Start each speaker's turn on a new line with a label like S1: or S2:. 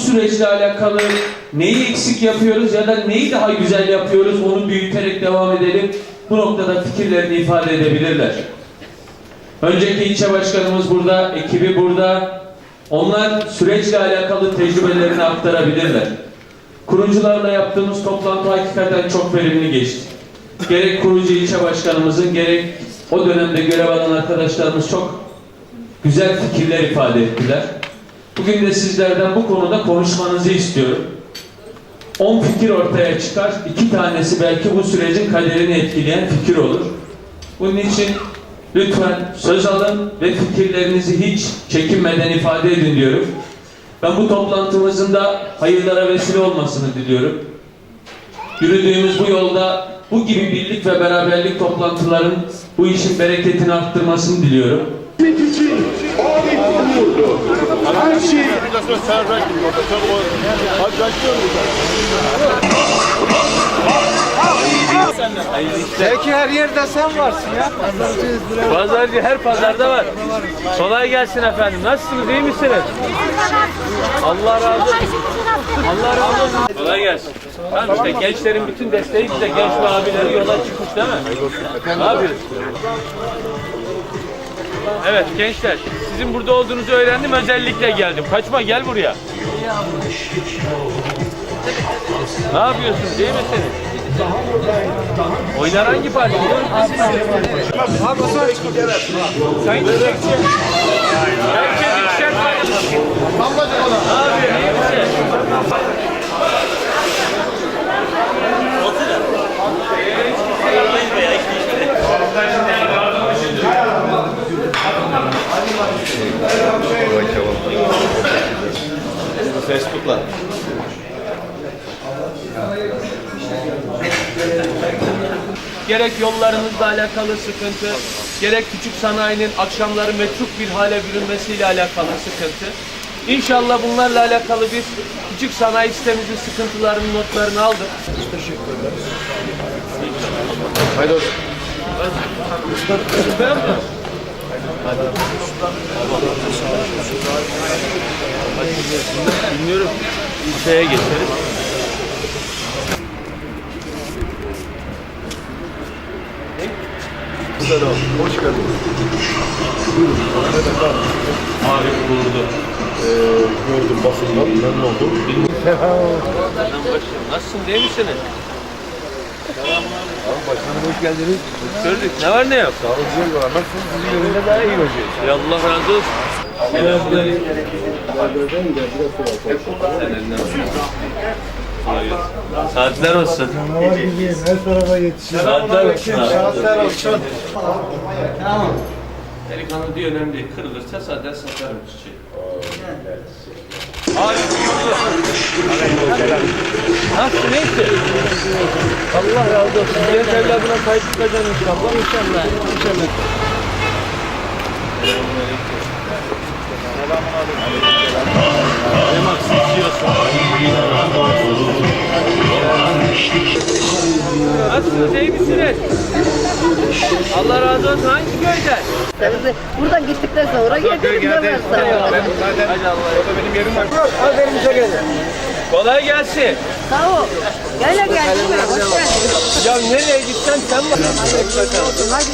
S1: süreçle alakalı neyi eksik yapıyoruz ya da neyi daha güzel yapıyoruz onu büyüterek devam edelim. Bu noktada fikirlerini ifade edebilirler. Önceki ilçe başkanımız burada, ekibi burada. Onlar süreçle alakalı tecrübelerini aktarabilirler. Kurucularla yaptığımız toplantı hakikaten çok verimli geçti. Gerek kurucu ilçe başkanımızın gerek o dönemde görev alan arkadaşlarımız çok güzel fikirler ifade ettiler. Bugün de sizlerden bu konuda konuşmanızı istiyorum. 10 fikir ortaya çıkar. iki tanesi belki bu sürecin kaderini etkileyen fikir olur. Bunun için lütfen söz alın ve fikirlerinizi hiç çekinmeden ifade edin diyorum. Ben bu toplantımızın da hayırlara vesile olmasını diliyorum. Yürüdüğümüz bu yolda bu gibi birlik ve beraberlik toplantıların bu işin bereketini arttırmasını diliyorum.
S2: Her şey
S3: Belki her yerde sen varsın ya.
S4: Pazarcı her pazarda var. Kolay gelsin efendim. Nasılsınız? iyi misiniz? Allah razı olsun. Allah razı olsun. Kolay gelsin. Tamam işte gençlerin bütün desteği bize genç ve abileri yola çıkmış değil mi? Ne yapıyoruz? Evet gençler sizin burada olduğunuzu öğrendim özellikle geldim. Kaçma gel buraya. Ne yapıyorsunuz? İyi misiniz? Oynar hangi parti? Sayın Çiçekçi. Herkes ikişer parti. Yapıyor? İyi?
S3: Facebook'la.
S4: Gerek yollarınızla alakalı sıkıntı, gerek küçük sanayinin akşamları metruk bir hale bürünmesiyle alakalı sıkıntı. İnşallah bunlarla alakalı bir küçük sanayi sitemizin sıkıntılarının notlarını aldık.
S3: Haydi olsun.
S4: Süper mi? Bilmiyorum. İlçeye geçeriz.
S2: Hoş geldiniz.
S4: Abi kuruldu.
S2: Ee, gördüm basından, memnun oldum.
S4: Nasılsın değil misiniz?
S2: Başkanım hoş geldiniz.
S4: Gördük. Ne var ne yok?
S2: Sağ olun, güzel var. Nasılsınız? Sizin yerinde daha iyi olacak.
S4: Ya Allah razı olsun. Saatler olsun.
S5: Canavar gibiyim. Her tarafa yetişiyor.
S4: Saatler olsun. abi.
S5: Şanslar olsun.
S4: Delikanlı diyor önemli değil. Kırılırsa zaten satarım çiçeği. Nasıl neyse? Allah razı olsun. Genç evladına sahip çıkacaksın inşallah. İnşallah. İnşallah. Ne Nasılsınız? iyi misiniz? Allah razı olsun. Hangi köyden?
S6: Tabii buradan gittikten sonra gidelim demezler.
S4: Hadi Allah'a
S3: Benim yerim var.
S4: Kolay gelsin.
S6: Sağ ol. Gel gel gel. Hoş geldin.
S4: Ya nereye gitsen sen bak.
S6: Hadi.